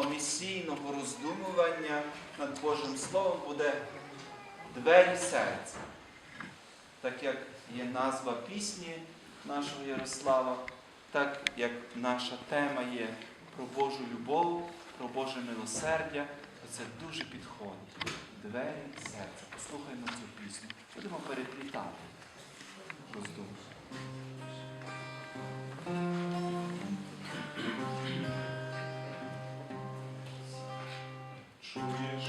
місійного роздумування над Божим Словом буде двері серця. Так як є назва пісні нашого Ярослава, так як наша тема є про Божу любов, про Боже милосердя, то це дуже підходить. Двері серця. Послухаймо цю пісню. Будемо переплітати роздумування. czujesz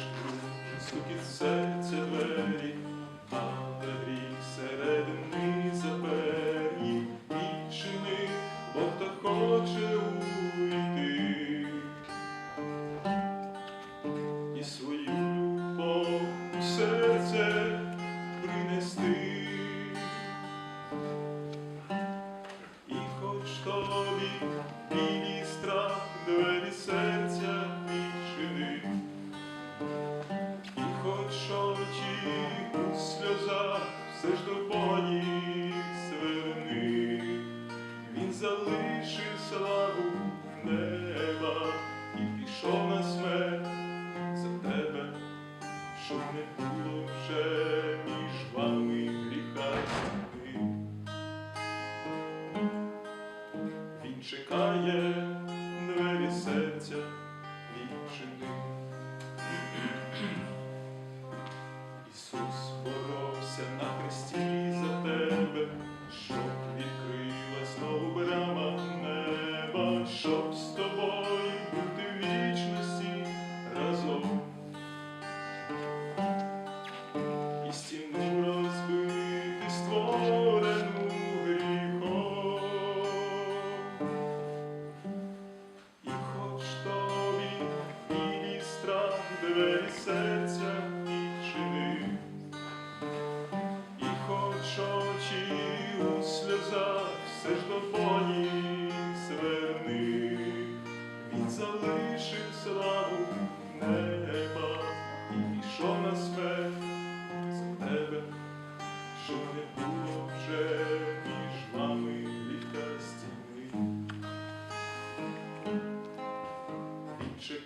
і пішов на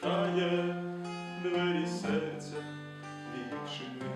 чекає двері серця відчини.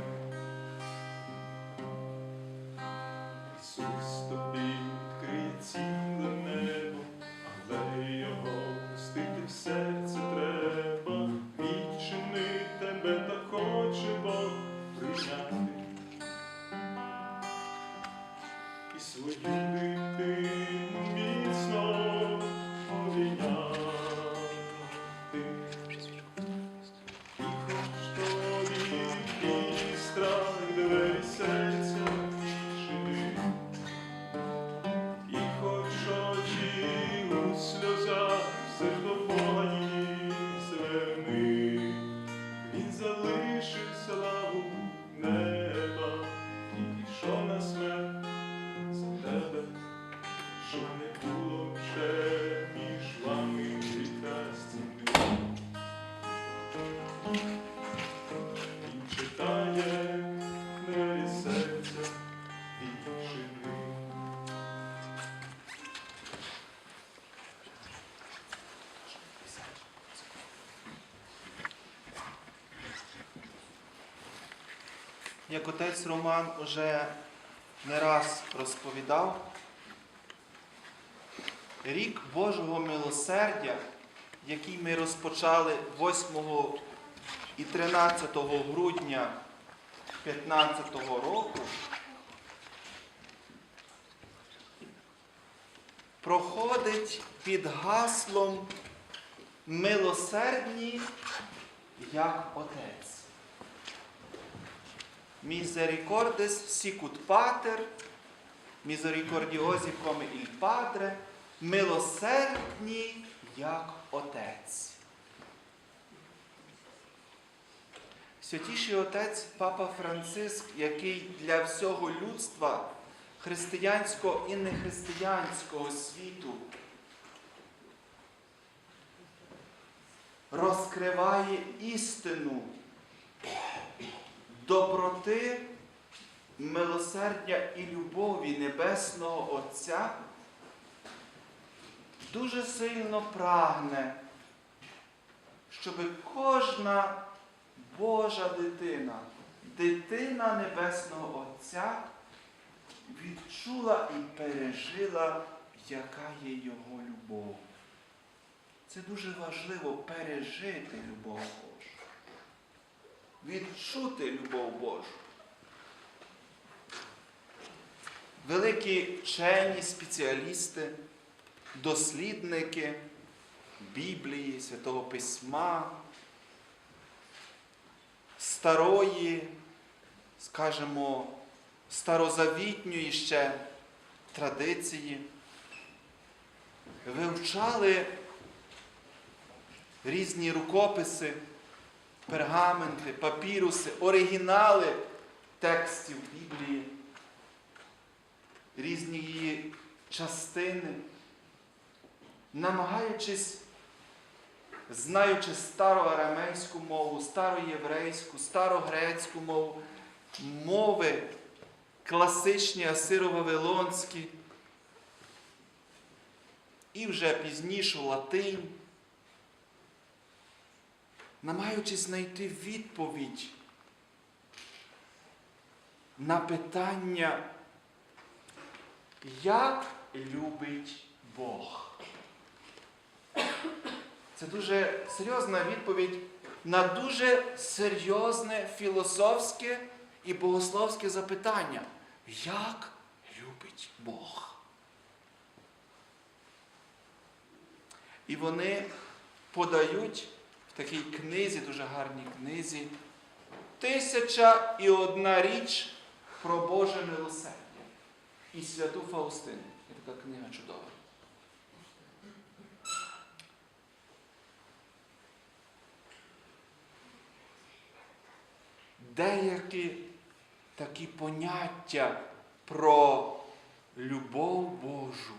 Як отець Роман уже не раз розповідав, рік Божого милосердя, який ми розпочали 8 і 13 грудня 2015 року, проходить під гаслом милосердні як Отець. Misericordes sicut pater, misericordiosi come il Padre, милосердні, як Отець. Святіший Отець Папа Франциск, який для всього людства, християнського і нехристиянського світу, розкриває істину доброти, милосердя і любові Небесного Отця, дуже сильно прагне, щоб кожна Божа дитина, дитина Небесного Отця відчула і пережила, яка є Його любов. Це дуже важливо пережити любов Божу. Відчути любов Божу. Великі вчені, спеціалісти, дослідники Біблії, Святого Письма, старої, скажімо, старозавітньої ще традиції, вивчали різні рукописи, пергаменти, папіруси, оригінали текстів Біблії, різні її частини, намагаючись, знаючи староарамейську мову, староєврейську, старогрецьку мову, мови класичні асиро-вавилонські, і вже пізнішу латинь, намагаючись знайти відповідь на питання, як любить Бог. Це дуже серйозна відповідь на дуже серйозне філософське і богословське запитання. Як любить Бог? І вони подають в такій книзі, дуже гарній книзі, тисяча і одна річ про Боже милосердя і святу Фаустину. Є така книга чудова. Деякі такі поняття про любов Божу.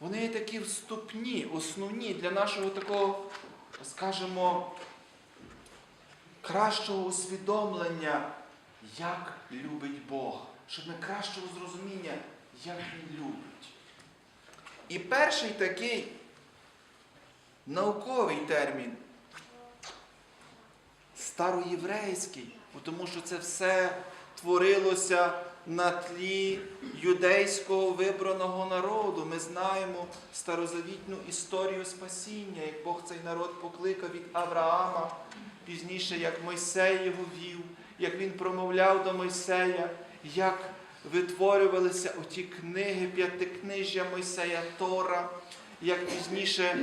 Вони є такі вступні, основні для нашого такого, скажімо, кращого усвідомлення, як любить Бог, щоб ми кращого зрозуміння, як Він любить. І перший такий науковий термін. Староєврейський, тому що це все творилося на тлі юдейського вибраного народу. Ми знаємо старозавітну історію спасіння, як Бог цей народ покликав від Авраама, пізніше, як Мойсей його вів, як він промовляв до Мойсея, як витворювалися оті книги, п'ятикнижжя Мойсея Тора, як пізніше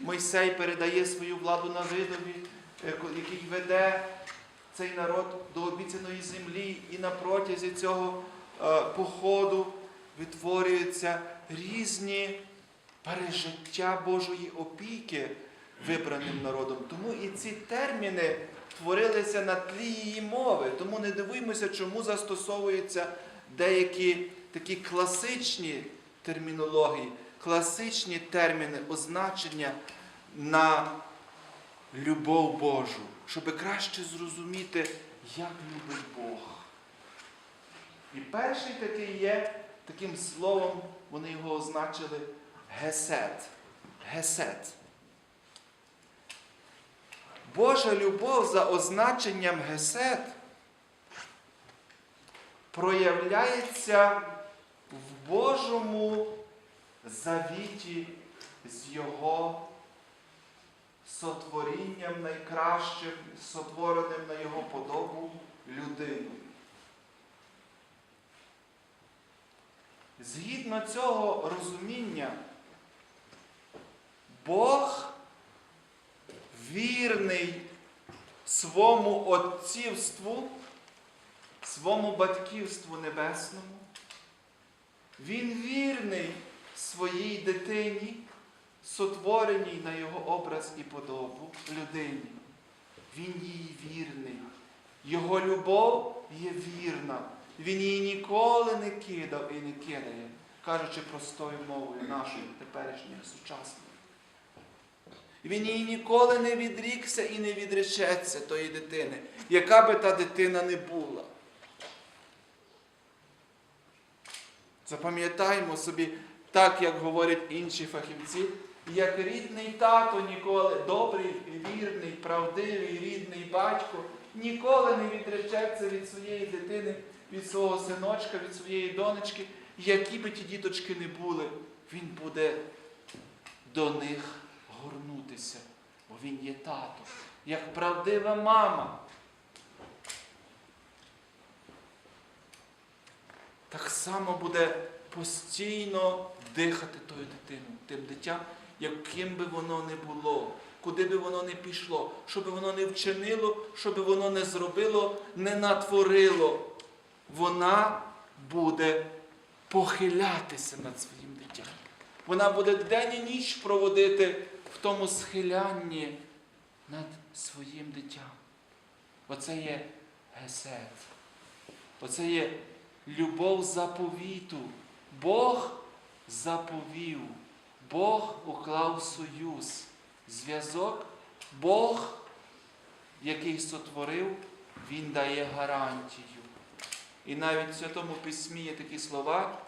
Мойсей передає свою владу Навидові, е, який веде цей народ до обіцяної землі, і на протязі цього е, походу відтворюються різні пережиття Божої опіки вибраним народом. Тому і ці терміни творилися на тлі її мови. Тому не дивуємося, чому застосовуються деякі такі класичні термінології, класичні терміни, означення на любов Божу, щоб краще зрозуміти, як любить Бог. І перший такий є, таким словом, вони його означили Гесет. Гесет. Божа любов за означенням Гесет проявляється в Божому завіті з Його сотворінням найкращим, сотвореним на Його подобу людину. Згідно цього розуміння, Бог вірний свому отцівству, свому батьківству небесному. Він вірний своїй дитині, сотвореній на його образ і подобу людині. Він їй вірний. Його любов є вірна. Він її ніколи не кидав і не кидає, кажучи простою мовою нашою теперішньою сучасною. Він її ніколи не відрікся і не відречеться тої дитини, яка би та дитина не була. Запам'ятаємо собі, так як говорять інші фахівці, як рідний тато ніколи, добрий, вірний, правдивий, рідний батько, ніколи не відречеться від своєї дитини, від свого синочка, від своєї донечки, які би ті діточки не були, він буде до них горнутися, бо він є тато, як правдива мама. Так само буде постійно дихати тою дитиною, тим дитям, яким би воно не було, куди би воно не пішло, що би воно не вчинило, що би воно не зробило, не натворило. Вона буде похилятися над своїм дитям. Вона буде день і ніч проводити в тому схилянні над своїм дитям. Оце є гесет. Оце є любов заповіту. Бог заповів, Бог уклав союз, зв'язок, Бог, який сотворив, Він дає гарантію. І навіть в Святому Письмі є такі слова,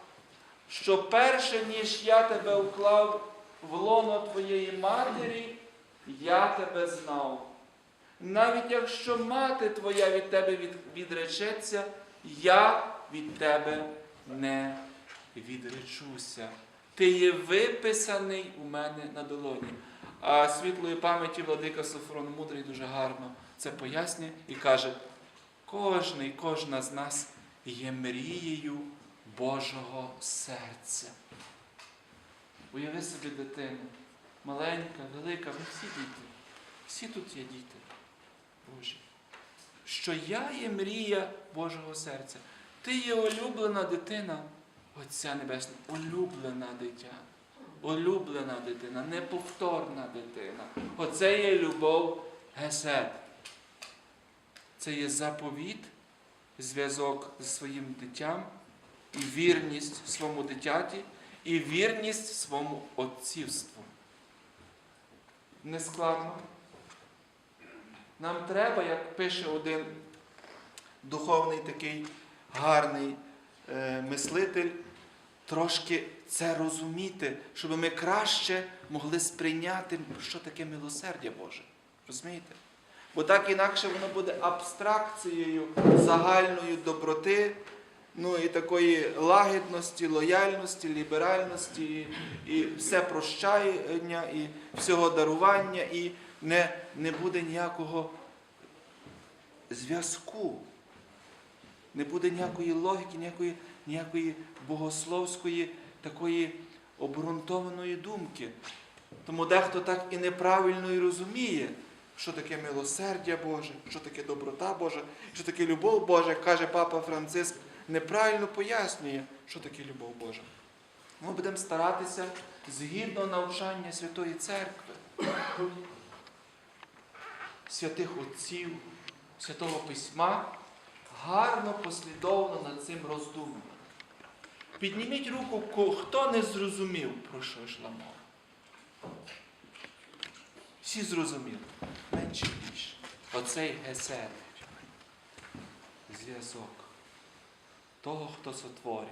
що перше, ніж я тебе уклав в лоно твоєї матері, я тебе знав. Навіть якщо мати твоя від тебе відречеться, я від тебе не відречуся. Ти є виписаний у мене на долоні. А світлої пам'яті владика Софрон Мудрий дуже гарно це пояснює і каже: кожний, кожна з нас є мрією Божого серця. Уяви собі дитину, маленька, велика, ви всі діти. Всі тут є діти Божі. Що я є мрія Божого серця. Ти є улюблена дитина Отця Небесного, улюблена дитя. Улюблена дитина, неповторна дитина. Оце є любов Гесед. Це є заповіт, зв'язок зі своїм дитям, і вірність своєму дитяті, і вірність своєму отцівству. Не складно. Нам треба, як пише один духовний такий гарний е, мислитель, трошки це розуміти, щоб ми краще могли сприйняти, що таке милосердя Боже. Розумієте? Бо так інакше воно буде абстракцією загальної доброти, ну і такої лагідності, лояльності, ліберальності, і, все прощання, і всього дарування, і не, не буде ніякого зв'язку, не буде ніякої логіки, ніякої, ніякої богословської такої обґрунтованої думки. Тому дехто так і неправильно і розуміє, що таке милосердя Боже, що таке доброта Божа, що таке любов Божа, каже Папа Франциск, неправильно пояснює, що таке любов Божа. Ми будемо старатися згідно навчання Святої Церкви, святих Отців, Святого Письма, гарно послідовно над цим роздумувати. Підніміть руку, хто не зрозумів, про що йшла мова. Всі зрозуміли, менше більше. Оцей гесед, зв'язок того, хто сотворює.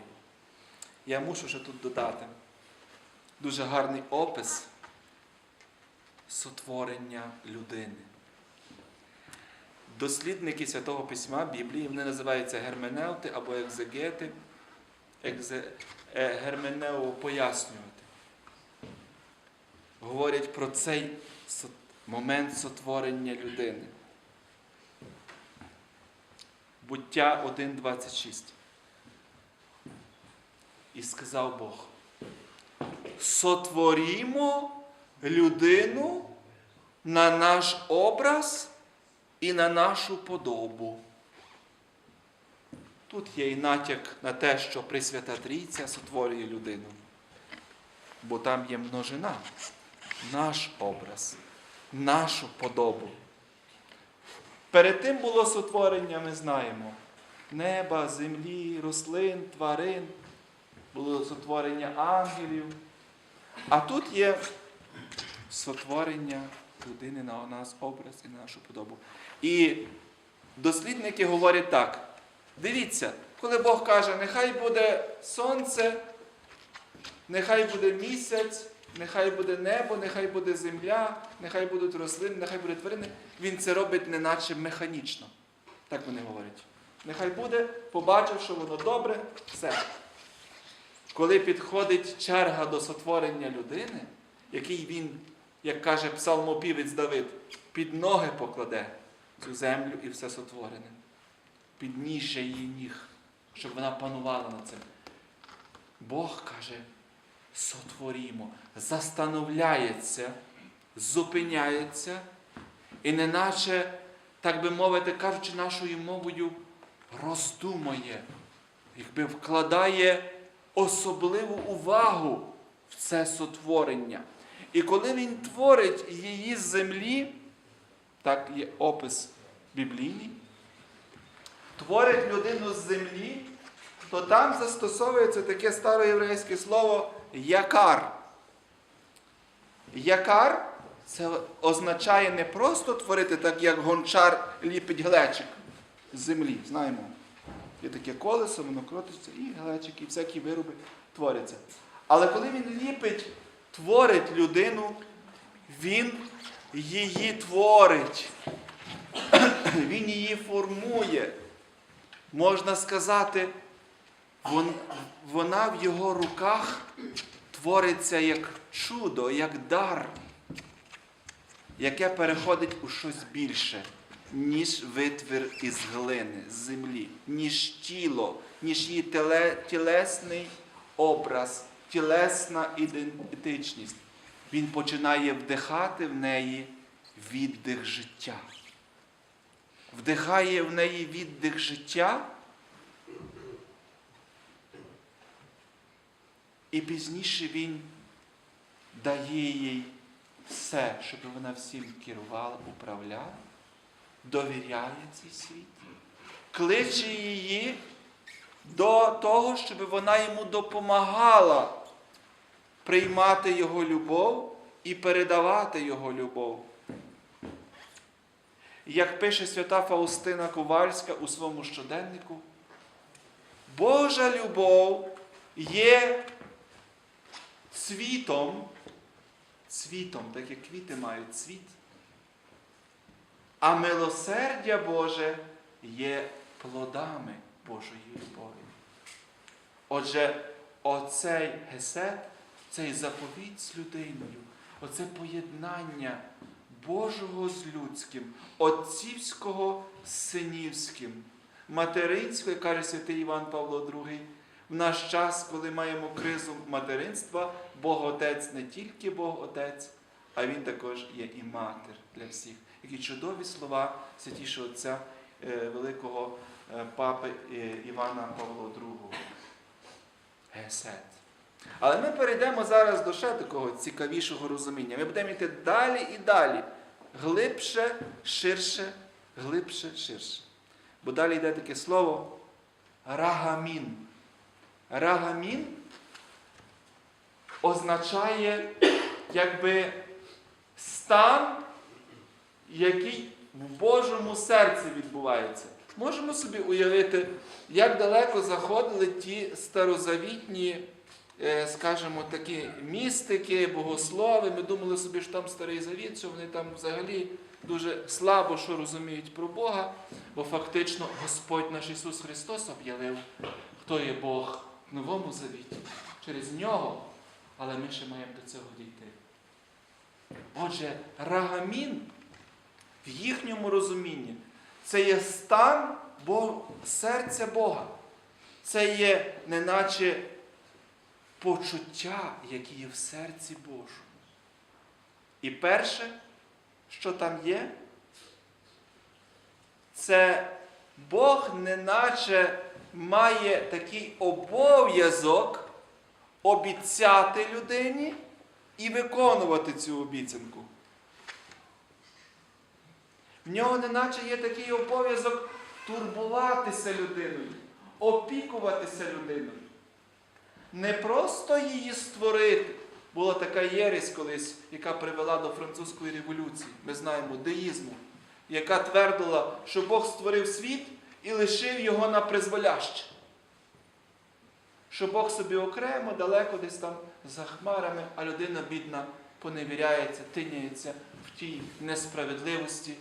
Я мушу ще тут додати дуже гарний опис сотворення людини. Дослідники Святого Письма Біблії, вони називаються герменевти або екзегети, екзе, е, герменео пояснювати. Говорять про цей момент сотворення людини. Буття 1.26. І сказав Бог: сотворімо людину на наш образ і на нашу подобу. Тут є і натяк на те, що Пресвята Трійця сотворює людину. Бо там є множина, наш образ, нашу подобу. Перед тим було сотворення, ми знаємо, неба, землі, рослин, тварин, було сотворення ангелів. А тут є сотворення людини на нас образ і на нашу подобу. І дослідники говорять так: дивіться, коли Бог каже, нехай буде сонце, нехай буде місяць, нехай буде небо, нехай буде земля, нехай будуть рослини, нехай будуть тварини. Він це робить неначе механічно. Так вони говорять. Нехай буде, побачив, що воно добре, все. Коли підходить черга до сотворення людини, який він, як каже псалмопівець Давид, під ноги покладе цю землю і все сотворене, підніжжя її ніг, щоб вона панувала над цим. Бог каже, сотворімо, застановляється, зупиняється і неначе, так би мовити, кажучи нашою мовою, роздумує, якби вкладає особливу увагу в це сотворення. І коли він творить її з землі, так є опис біблійний, творить людину з землі, то там застосовується таке староєврейське слово якар. Якар це означає не просто творити, так як гончар ліпить глечик з землі. Знаємо. Є таке колесо, воно крутиться, і глечики, і всякі вироби творяться. Але коли він ліпить, творить людину, він її творить. Він її формує. Можна сказати, вона в його руках твориться як чудо, як дар, яке переходить у щось більше, ніж витвір із глини, з землі, ніж тіло, ніж її тілесний образ, тілесна ідентичність. Він починає вдихати в неї віддих життя. Вдихає в неї віддих життя. І пізніше він дає їй все, щоб вона всім керувала, управляла, довіряє цей світ, кличе її до того, щоб вона йому допомагала приймати його любов і передавати його любов. Як пише свята Фаустина Ковальська у своєму щоденнику, Божа любов є цвітом, цвітом, так як квіти мають цвіт, а милосердя Боже є плодами Божої любові. Отже, оцей гесет, цей заповідь з людиною, оце поєднання Божого з людським, отцівського з синівським, материнського, каже святий Іван Павло II, в наш час, коли маємо кризу материнства, Бог Отець не тільки Бог Отець, а Він також є і матір для всіх. Які чудові слова святішого Отця е, великого е, папи е, Івана Павла II. Гесет. Але ми перейдемо зараз до ще такого цікавішого розуміння. Ми будемо йти далі і далі. Глибше, ширше, глибше, ширше. Бо далі йде таке слово рагамін. Рагамін означає якби стан, який в Божому серці відбувається. Можемо собі уявити, як далеко заходили ті старозавітні, скажімо, такі містики, богослови. Ми думали собі, що там старий завіт, що вони там взагалі дуже слабо що розуміють про Бога, бо фактично Господь наш Ісус Христос об'явив, хто є Бог в Новому Завіті. Через нього, але ми ще маємо до цього дійти. Отже, рагамін в їхньому розумінні це є стан серця Бога. Це є неначе почуття, які є в серці Божому. І перше, що там є, це Бог неначе має такий обов'язок обіцяти людині і виконувати цю обіцянку. В нього неначе є такий обов'язок турбуватися людиною, опікуватися людиною. Не просто її створити. Була така єресь колись, яка привела до французької революції, ми знаємо, деїзму, яка твердила, що Бог створив світ і лишив його на призволяще. що Бог собі окремо, далеко десь там за хмарами, а людина бідна поневіряється, тиняється в тій несправедливості,